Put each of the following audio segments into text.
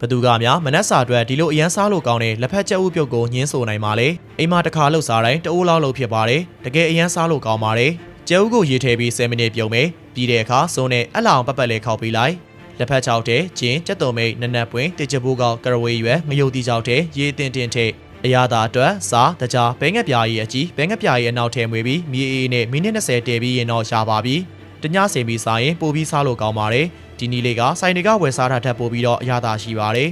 ဘသူကများမနက်စာအတွက်ဒီလိုအရန်စားလို့ကောင်းတဲ့လက်ဖက်ချက်ဥပြုတ်ကိုညင်းဆိုနိုင်ပါလေအိမ်မှာတစ်ခါလှုပ်စားတိုင်းတအိုးလောက်လုပ်ဖြစ်ပါတယ်တကယ်အရန်စားလို့ကောင်းပါတယ်ကျဲဥကိုရေထည့်ပြီး10မိနစ်ပြုံးမယ်ပြီးတဲ့အခါစုံနဲ့အလောင်ပက်ပက်လေးခောက်ပေးလိုက်လက်ဖက်ချောက်တဲ့ကျင်းကြက်တုံမိတ်နက်နက်ပွင့်တကြပိုးကောက်ကရဝေးရွယ်ငရုတ်တီချောက်တဲ့ရေတင်တင်ထိတ်အရာသာအတွက်စားတကြားဘဲငက်ပြားကြီးအကြီးဘဲငက်ပြားကြီးအနောက်ထဲမွေပြီးမြေအေးနဲ့မိနစ်20တည်ပြီးရင်တော့ရှာပါပြီတညစင်ပြီးစားရင်ပိုပြီးစားလို့ကောင်းပါတယ် ဒီနီလေးကစိုင်တွေကဝယ်စားတာထက်ပိုပြီးတော့အရာသာရှိပါတယ်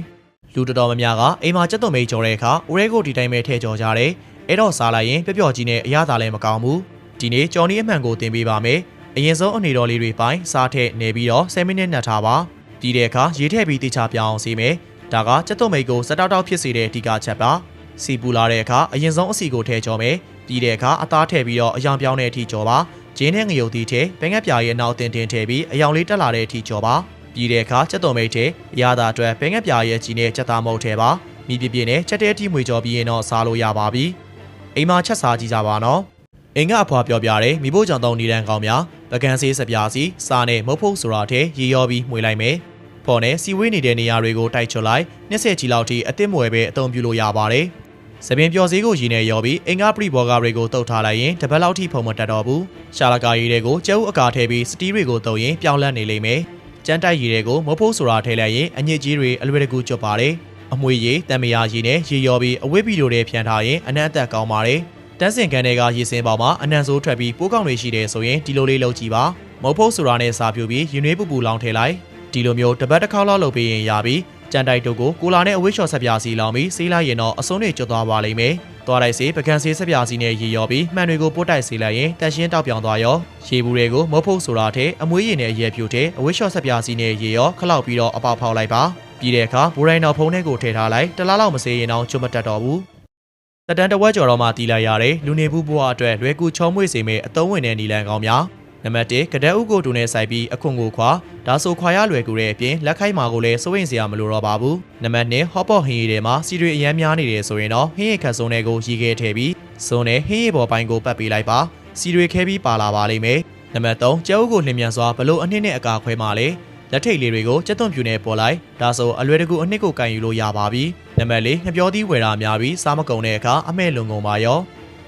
လူတော်တော်များများကအိမ်မှာကြက်တုံမိတ်ကြော်တဲ့အခါဦးရဲကိုဒီတိုင်းပဲထည့်ကြော်ကြတယ်အဲ့တော့စားလိုက်ရင်ပျော့ပျော့ကြီးနဲ့အရာသာလည်းမကောင်းဘူးဒီနေ့ကြော်နီးအမှန်ကိုတင်ပေးပါမယ်အရင်ဆုံးအနေတော်လေးတွေပိုင်းစားထည့်နေပြီးတော့10မိနစ်နှက်ထားပါပြီးတဲ့အခါရေထည့်ပြီးတိချပြောင်းအောင်စီမယ်ဒါကကြက်တုံမိတ်ကိုစတောက်တောက်ဖြစ်စေတဲ့အဓိကချက်ပါစီပူလာတဲ့အခါအရင်ဆုံးအစီကိုထည့်ကြော်မယ်ပြီးတဲ့အခါအသားထည့်ပြီးတော့အယောင်ပြောင်းတဲ့အထိကြော်ပါ ဂျင်းနဲ့ငရုတ်သီးထည့်ဘဲငက်ပြာရဲ့နောက်တင်တင်ထည့်ပြီးအယောင်လေးတက်လာတဲ့အထိကြော်ပါပြီးတဲ့အခါကြက်တုံမိတ်ထည့်အရသာအတွက်ဘဲငက်ပြာရဲ့ကြီးနဲ့ကြက်သားမုတ်ထည့်ပါမိပြပြနဲ့ချက်တဲ့အထိမွေကြော်ပြီးရင်တော့စားလို့ရပါပြီအိမ်မှာချက်စားကြည့်ကြပါနော်အင်ကအဖွာပြောပြတယ်မိဖို့ကြောင့်တောင်းနေတန်းကောင်းများပကံဆေးစပြားစီစားနဲ့မုတ်ဖုတ်ဆိုတာတဲ့ရေရောပြီးမှွေလိုက်မယ်ဖော်နဲ့စီဝေးနေတဲ့နေရာတွေကိုတိုက်ချွတ်လိုက်20ချီလောက်ထိအသစ်မွယ်ပဲအသုံးပြုလို့ရပါတယ် စပင်ပျော်စေးကိုရည်နဲ့ရောပြီးအင်္ဂါပရိဘောဂါတွေကိုတုတ်ထားလိုက်ရင်တပတ်လောက်ထိဖုံမတက်တော့ဘူးရှာလကာရည်တွေကိုကျဲဥအကာထည့်ပြီးစတီးတွေကိုတုံရင်ပြောင်းလဲနေလိမ့်မယ်ကျန်းတိုက်ရည်တွေကိုမုတ်ဖုတ်ဆိုတာထည့်လိုက်ရင်အညစ်အကြေးတွေအလွယ်တကူကျွတ်ပါတယ်အမွှေးရည်တံမယာရည်နဲ့ရေရောပြီးအဝိဗီတို့တွေဖြန်ထားရင်အနံ့အသက်ကောင်းပါတယ်တန်းစင်ကန်တွေကရေစင်ပေါမှာအနံဆိုးထွက်ပြီးပိုးကောင်တွေရှိတယ်ဆိုရင်ဒီလိုလေးလုပ်ကြည့်ပါမုတ်ဖုတ်ဆိုတာနဲ့စာပြူပြီးရင်နွေးပူပူလောင်းထည့်လိုက်ဒီလိုမျိုးတပတ်တစ်ခေါက်လောက်လုပ်ပြီးရင်ရပြီ ကြန်တိုက်တို့ကိုကိုလာနဲ့အဝိချော်ဆက်ပြားစီလောင်းပြီးဆေးလိုက်ရင်တော့အစုံးတွေကျွတ်သွားပါလိမ့်မယ်သွားလိုက်စေပကံဆေးဆက်ပြားစီနဲ့ရေရောပြီးမှန်တွေကိုပို့တိုက်စေလိုက်ရင်တက်ရှင်းတောက်ပြောင်သွားရောရေဘူးတွေကိုမုတ်ဖုတ်ဆိုတာထက်အမွေးရည်နဲ့ရေဖြူထက်အဝိချော်ဆက်ပြားစီနဲ့ရေရောခလောက်ပြီးတော့အပေါက်ဖောက်လိုက်ပါပြီးတဲ့အခါဘူရိုင်းတော်ဖုံးထဲကိုထည့်ထားလိုက်တလားလောက်မစေးရင်တော့ကျွတ်မတက်တော့ဘူးတက်တန်တဝက်ကျော်တော့မှတီးလိုက်ရတယ်လူနေဘူးဘဝအတွက်လွယ်ကူချောမွေ့စေမယ့်အသုံးဝင်တဲ့နီလန်ကောင်းများ နံပါတ်1ကတဲ့ဥကိုတူနဲ့ဆိုင်ပြီးအခွန်ကိုခွာဒါဆိုခွာရလွယ်ကူတဲ့အပြင်လက်ခိုက်မာကိုလည်းစိုးရင်စရာမလိုတော့ပါဘူးနံပါတ်2ဟော့ပေါ့ဟင်းရည်တွေမှာစီတွေအရမ်းများနေတယ်ဆိုရင်တော့ဟင်းရည်ခတ်စုံတွေကိုရီခဲထည့်ပြီးစုံနဲ့ဟင်းရည်ပေါ်ပိုင်းကိုပတ်ပေးလိုက်ပါစီတွေခဲပြီးပါလာပါလိမ့်မယ်နံပါတ်3ကျဲဥကိုလျင်မြန်စွာဘလို့အနှစ်နဲ့အကာခွဲမှလဲလက်ထိတ်လေးတွေကိုကြက်သွန်ပြူနဲ့ပေါ်လိုက်ဒါဆိုအလွယ်တကူအနှစ်ကိုကန်ယူလို့ရပါပြီနံပါတ်4ငပြောသီးဝယ်တာများပြီးစားမကုန်တဲ့အခါအမဲ့လုံကုန်ပါရော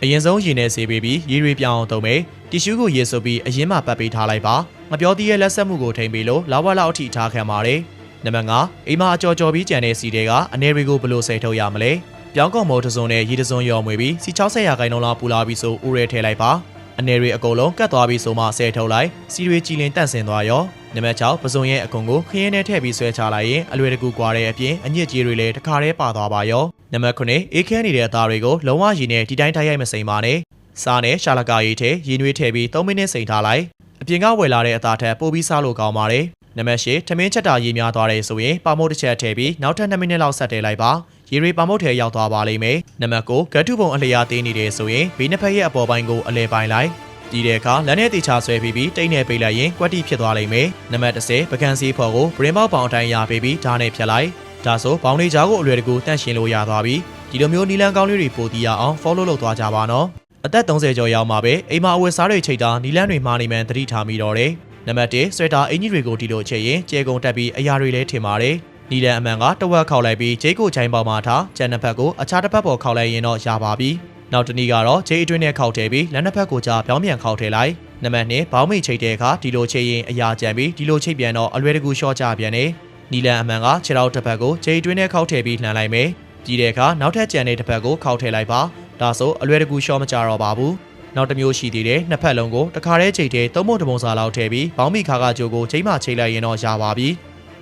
အရင်ဆုံးရေနဲ့ဆေးပေးပြီးရေတွေပြောင်းအောင်သုံးမယ်တီရှူးကိုရေဆိုပြီးအရင်မှပတ်ပေးထားလိုက်ပါငပြောသီးရဲ့လက်ဆက်မှုကိုထိမ့်ပေးလို့လာဝက်လောက်အထိထားခံပါတယ်နံပါတ်5အိမ်မှာအကြော်ကြော်ပြီးကြံတဲ့စီတွေကအနယ်တွေကိုဘယ်လိုဆယ်ထုတ်ရမလဲပြောင်းကုန်မိုးတစ်စုံနဲ့ရေတစ်စုံရော်မွေပြီးစီ60ရာခိုင်နှုန်းလောက်ပူလာပြီးဆိုဦးရဲထည့်လိုက်ပါအနေတွေအကုန်လုံးကတ်သွားပြီးဆိုမှဆဲထုတ်လိုက်စီတွေကြည်လင်တန့်စင်သွားရောနံပါတ်6ပစုံရဲ့အကွန်ကိုခင်းနဲ့ထည့်ပြီးဆွဲချလိုက်ရင်အလွယ်တကူကွာတဲ့အပြင်အညစ်အကြေးတွေလည်းတစ်ခါတည်းပါသွားပါရော နံပါတ်9အေးခဲနေတဲ့အသားတွေကိုလုံးဝရည်နဲ့ဒီတိုင်းတိုက်ရိုက်မစိမ်ပါနဲ့စားနဲ့ရှာလကာရည်ထဲရည်နွေးထည့်ပြီး3မိနစ်စိမ်ထားလိုက်အပြင်ကဝယ်လာတဲ့အသားထက်ပိုပြီးစားလို့ကောင်းပါတယ်နံပါတ်10ထမင်းချက်တာရည်များသွားတယ်ဆိုရင်ပါမို့တစ်ချက်ထည့်ပြီးနောက်ထပ်2မိနစ်လောက်ဆက်ထည့်လိုက်ပါရေရီပါမုတ်ထဲရောက်သွားပါလိမ့်မယ်နံပါတ်9ဂတ်ထုပုံအလျားသေးနေတယ်ဆိုရင်ဘေးနှစ်ဖက်ရဲ့အပေါ်ပိုင်းကိုအလဲပိုင်းလိုက်ဒီတဲ့အခါလက်နဲ့တေချာဆွဲပြီးပြီးတိတ်နဲ့ပိတ်လိုက်ရင်ကွက်တိဖြစ်သွားလိမ့်မယ်နံပါတ်10ပကံစီဖော်ကိုဘရင်ပေါက်ပေါင်အတိုင်းရပေးပြီးဓာတ်နဲ့ဖြတ်လိုက် ဒါဆိုဘောင်းလေးကြားကိုအလွယ်တကူတန့်ရှင်းလို့ရသွားပြီဒီလိုမျိုးနီလန်ကောင်းလေးတွေပိုတီးရအောင် follow လုပ်သွားကြပါနော်အသက်30ကျော်ရောက်မှာပဲအိမ်မှာအဝတ်စားတွေချိတ်တာနီလန်တွေမှားနေမှန်သတိထားမိတော့တယ်နံပါတ်1ဆွဲတာအင်ကြီးတွေကိုဒီလိုချက်ရင်ကျဲကုန်တက်ပြီးအရာတွေလည်းထင်ပါတယ်နီလန်အမှန်ကတဝက်ခောက်လိုက်ပြီးဂျိတ်ကိုချိုင်းပေါမှာထားကျန်တစ်ဖက်ကိုအခြားတစ်ဖက်ပေါ်ခောက်လိုက်ရင်တော့ရပါပြီနောက်တစ်နည်းကတော့ဂျိတ်အတွင်းနဲ့ခောက်ထည့်ပြီးလက်နှစ်ဖက်ကိုကြားပြောင်းပြန်ခောက်ထည့်လိုက်နံပါတ်2ဘောင်းမိတ်ချိတ်တဲ့အခါဒီလိုချိတ်ရင်အရာကျန်ပြီးဒီလိုချိတ်ပြန်တော့အလွယ်တကူရှော့ချပြန်နေ နီလန်အမှန်ကခြေထောက်တစ်ဖက်ကိုဂျိတ်အတွင်းနဲ့ခောက်ထည့်ပြီးလှန်လိုက်မယ်ပြီးတဲ့အခါနောက်ထပ်ကျန်တဲ့တစ်ဖက်ကိုခောက်ထည့်လိုက်ပါဒါဆိုအလွယ်တကူရှော့မကြတော့ပါဘူးနောက်တစ်မျိုးရှိသေးတယ်နှစ်ဖက်လုံးကိုတစ်ခါတည်းချိန်ထဲသုံးပုံတစ်ပုံစာလောက်ထည့်ပြီးဘောင်းမီခါကကြိုကိုချိန်မှချိန်လိုက်ရင်တော့ရပါပြီ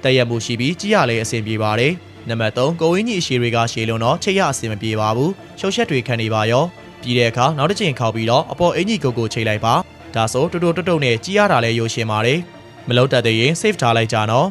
တည့်ရမှုရှိပြီးကြီးရလဲအဆင်ပြေပါတယ်နံပါတ်3ကိုဝင်းကြီးအရှိတွေကရှည်လုံးတော့ချိတ်ရအဆင်မပြေပါဘူးရှုပ်ချက်တွေခံနေပါရောပြီးတဲ့အခါနောက်တစ်ချိန်ခောက်ပြီးတော့အပေါ်အင်ကြီးကိုကိုချိန်လိုက်ပါဒါဆိုတူတူတုတ်တုတ်နဲ့ကြီးရတာလဲရိုးရှင်းပါတယ်မလုံးတက်တဲ့ရင် save ထားလိုက်ကြနော်